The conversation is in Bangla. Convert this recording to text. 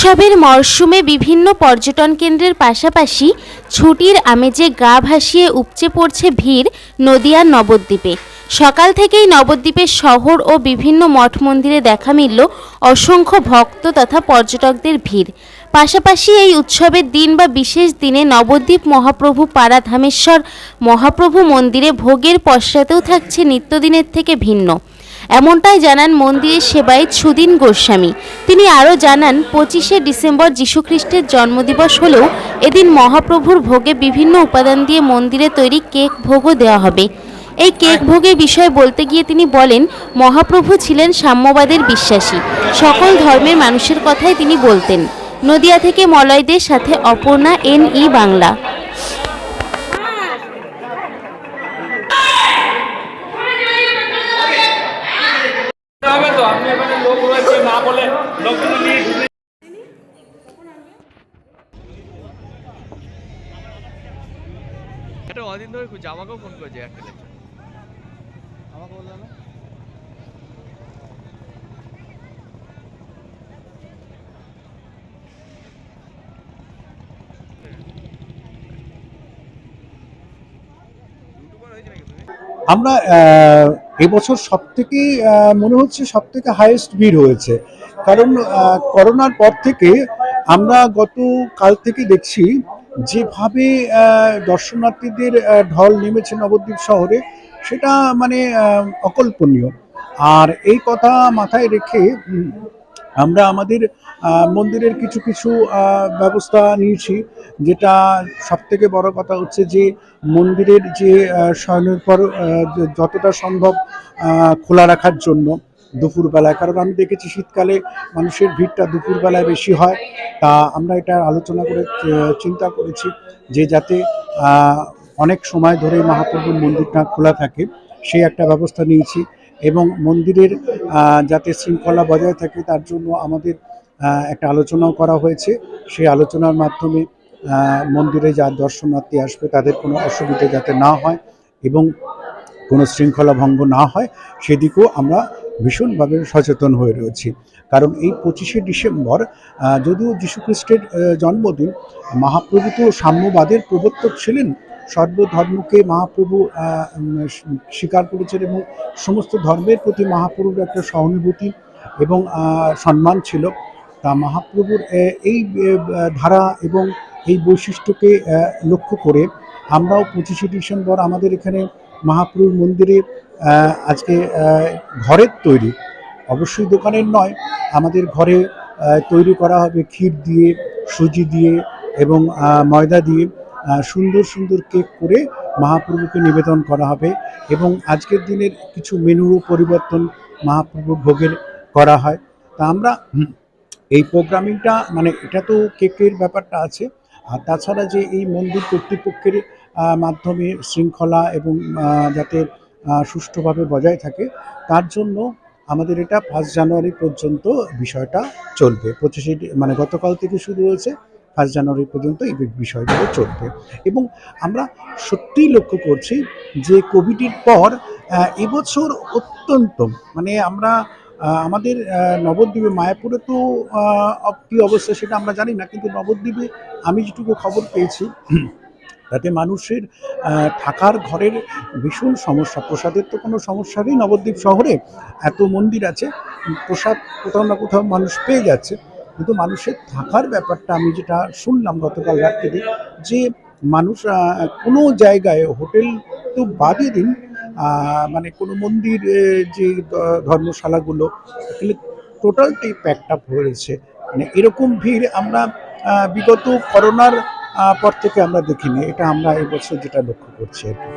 উৎসবের মরশুমে বিভিন্ন পর্যটন কেন্দ্রের পাশাপাশি ছুটির আমেজে গা ভাসিয়ে উপচে পড়ছে ভিড় নদিয়ার নবদ্বীপে। সকাল থেকেই নবদ্বীপের শহর ও বিভিন্ন মঠ মন্দিরে দেখা মিলল অসংখ্য ভক্ত তথা পর্যটকদের ভিড়। পাশাপাশি এই উৎসবের দিন বা বিশেষ দিনে নবদ্বীপ মহাপ্রভু পাড়া ধামেশ্বর মহাপ্রভু মন্দিরে ভোগের পশ্চাতেও থাকছে নিত্যদিনের থেকে ভিন্ন। এমনটাই জানান মন্দিরের সেবায়িত সুদিন গোস্বামী। তিনি আরও জানান, পঁচিশে ডিসেম্বর যীশুখ্রিস্টের জন্মদিবস হলেও এদিন মহাপ্রভুর ভোগে বিভিন্ন উপাদান দিয়ে মন্দিরে তৈরি কেক ভোগও দেওয়া হবে। এই কেক ভোগের বিষয়ে বলতে গিয়ে তিনি বলেন, মহাপ্রভু ছিলেন সাম্যবাদের বিশ্বাসী। সকল ধর্মের মানুষের কথাই তিনি বলতেন। নদিয়া থেকে মলয়দের সাথে অপর্ণা এন ই বাংলা হবে তো আপনি এখানে লোক রয়েছে না বলে লোকগুলো নিয়ে অদিন ধরে খুঁজছে আমাকেও ফোন করেছে একটা আমাকে বলল না? আমরা এবছর সব থেকে মনে হচ্ছে সব থেকে হাইয়েস্ট ভিড় হয়েছে। কারণ করোনার পর থেকে আমরা গত কাল থেকে দেখছি যেভাবে দর্শনার্থীদের ঢল নেমেছে নবদ্বীপ শহরে, সেটা মানে অকল্পনীয়। আর এই কথা মাথায় রেখে আমরা আমাদের মন্দিরের কিছু কিছু ব্যবস্থা নিয়েছি। যেটা সব থেকে বড় কথা হচ্ছে যে, মন্দিরের যে শয়নের পর যতটা সম্ভব খোলা রাখার জন্য দুপুরবেলায়। কারণ আমি দেখেছি শীতকালে মানুষের ভিড়টা দুপুরবেলায় বেশি হয়। তা আমরা এটা আলোচনা করে চিন্তা করেছি যে যাতে অনেক সময় ধরে মহাপ্রভুর মন্দিরটা খোলা থাকে, সেই একটা ব্যবস্থা নিয়েছি। এবং মন্দিরের যাতে শৃঙ্খলা বজায় থাকে তার জন্য আমাদের একটা আলোচনাও করা হয়েছে। সেই আলোচনার মাধ্যমে মন্দিরে যা দর্শনার্থী আসবে তাদের কোনো অসুবিধা যাতে না হয় এবং কোনো শৃঙ্খলা ভঙ্গ না হয়, সেদিকেও আমরা ভীষণভাবে সচেতন হয়ে রয়েছি। কারণ এই পঁচিশে ডিসেম্বর যদিও যীশুখ্রিস্টের জন্মদিন মহাপ্রভু তো সাম্যবাদের প্রবর্তক ছিলেন সর্বধর্মকে মহাপ্রভু স্বীকার করেছেন এবং সমস্ত ধর্মের প্রতি মহাপ্রভুর একটা সহানুভূতি এবং সম্মান ছিল। তা মহাপ্রভুর এই ধারা এবং এই বৈশিষ্ট্যকে লক্ষ্য করে আমরাও পঁচিশে ডিসেম্বর আমাদের এখানে মহাপ্রভুর মন্দিরে আজকে ঘরের তৈরি। অবশ্যই দোকানের নয়, আমাদের ঘরে তৈরি করা হবে ক্ষীর দিয়ে, সুজি দিয়ে এবং ময়দা দিয়ে। সুন্দর সুন্দর কেক করে মহাপ্রভুকে নিবেদন করা হবে এবং আজকের দিনের কিছু মেনুরও পরিবর্তন মহাপ্রভু ভোগের করা হয়। তা আমরা এই প্রোগ্রামিংটা মানে এটা তো কেকের ব্যাপারটা আছে। আর তাছাড়া যে এই মন্দির কর্তৃপক্ষের মাধ্যমে শৃঙ্খলা এবং যাতে সুষ্ঠুভাবে বজায় থাকে, তার জন্য আমাদের এটা ফার্স্ট জানুয়ারি পর্যন্ত বিষয়টা চলবে। পঁচিশে মানে গতকাল থেকে শুরু হয়েছে। ফার্স্ট জানুয়ারি পর্যন্ত এই বিষয়গুলো চলবে। এবং আমরা সত্যিই লক্ষ্য করছি যে কোভিডের পর এবছর অত্যন্ত মানে আমরা আমাদের নবদ্বীপে, মায়াপুরে তো কী অবস্থা সেটা আমরা জানি না, কিন্তু নবদ্বীপে আমি যেটুকু খবর পেয়েছি, তাতে মানুষের থাকার ঘরের ভীষণ সমস্যা। প্রসাদের তো কোনো সমস্যা নেই, নবদ্বীপ শহরে এত মন্দির আছে, প্রসাদ কোথাও না কোথাও মানুষ পেয়ে যাচ্ছে। কিন্তু মানুষের থাকার ব্যাপারটা আমি যেটা শুনলাম গতকাল রাত্রিতে, যে মানুষ কোনো জায়গায় হোটেল তো বাদই দিন মানে কোনো মন্দির যে ধর্মশালাগুলো এগুলো টোটালটাই প্যাকড আপ হয়েছে মানে এরকম ভিড় আমরা বিগত করোনার পর থেকে আমরা দেখিনি। এটা আমরা এবছর যেটা লক্ষ্য করছি আর কি।